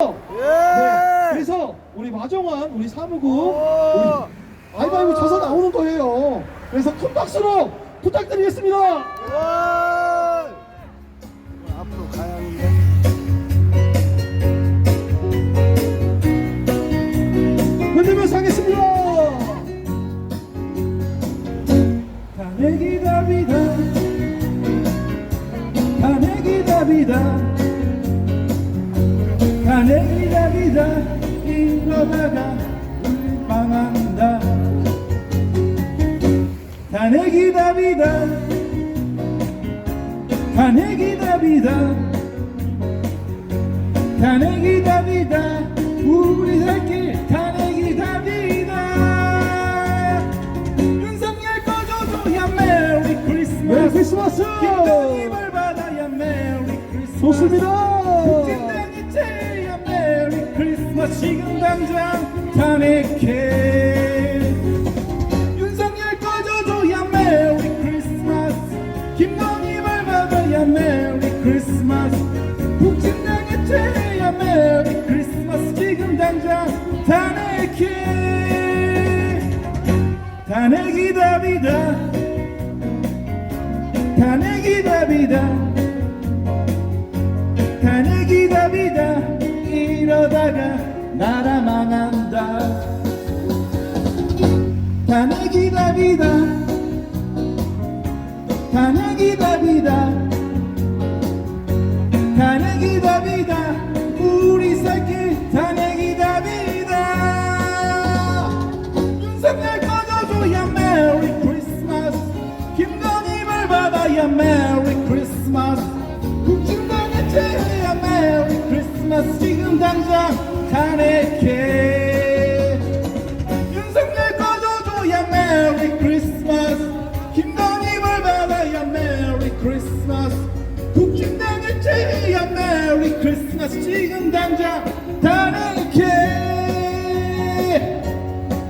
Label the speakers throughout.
Speaker 1: 네, 그래서 우리 마정환 우리 사무국 우리 가위바위보 져서 나오는 거예요. 그래서 큰 박수로 부탁드리겠습니다.
Speaker 2: 앞으로 가야 하는데.
Speaker 1: 흔들면서 하겠습니다. 가내기다 비다 가내기다 비다 가내기다 비다. 이러다가 망한다. 가내기다 비다. 가내기다 비다. 가내기다 비다. 우리 살길 가내기다 비다. 윤석열 꺼줘줘야 메리 크리스마스. 메리 크리스마스! 김동희를 받아야 메리 크리스마스. 좋습니다 지금 당장 탄핵해. 윤석열 꺼줘줘야 메리 크리스마스 김동희를 받아야 메리 크리스마스 북진당의 죄야 메리 크리스마스 지금 당장 탄핵해. 탄핵이다 비다. 탄핵이다 비다. 탄핵이다 비다. 이러다가 나라 망한다. 탄핵이다. 비다 탄핵이다. 비다 탄핵이다 크리스마스 지금 당장 탄핵해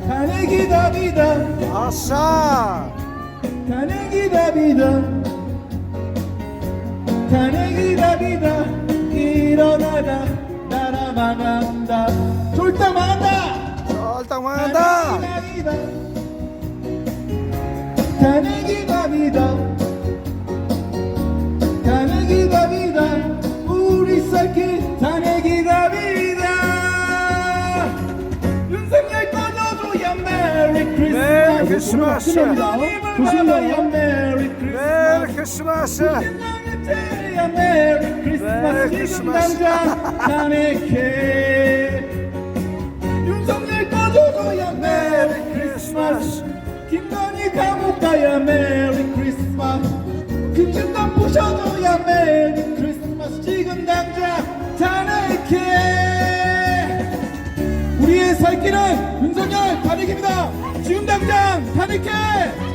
Speaker 1: 탄핵이다 비다.
Speaker 2: 아싸!
Speaker 1: 탄핵이다. 비다 탄핵이다. 비다 일어나다 나라 망한다. 졸다 망한다.
Speaker 2: 쫄딱 망한다!
Speaker 1: 탄핵이다 크리스마스
Speaker 2: 크리스마스.
Speaker 1: 좋습니다 메리 크리스마스! 메리 크리스마스 지금
Speaker 2: 크리스마스.
Speaker 1: 당장 탄핵해 윤석열 꺼져줘야 메리 크리스마스 김건희 감옥 가야 메리 크리스마스 김진단 부셔줘야 메리 크리스마스 지금 당장 탄핵해 우리의 살 길은 탄핵입니다 지금 당장
Speaker 2: 가라!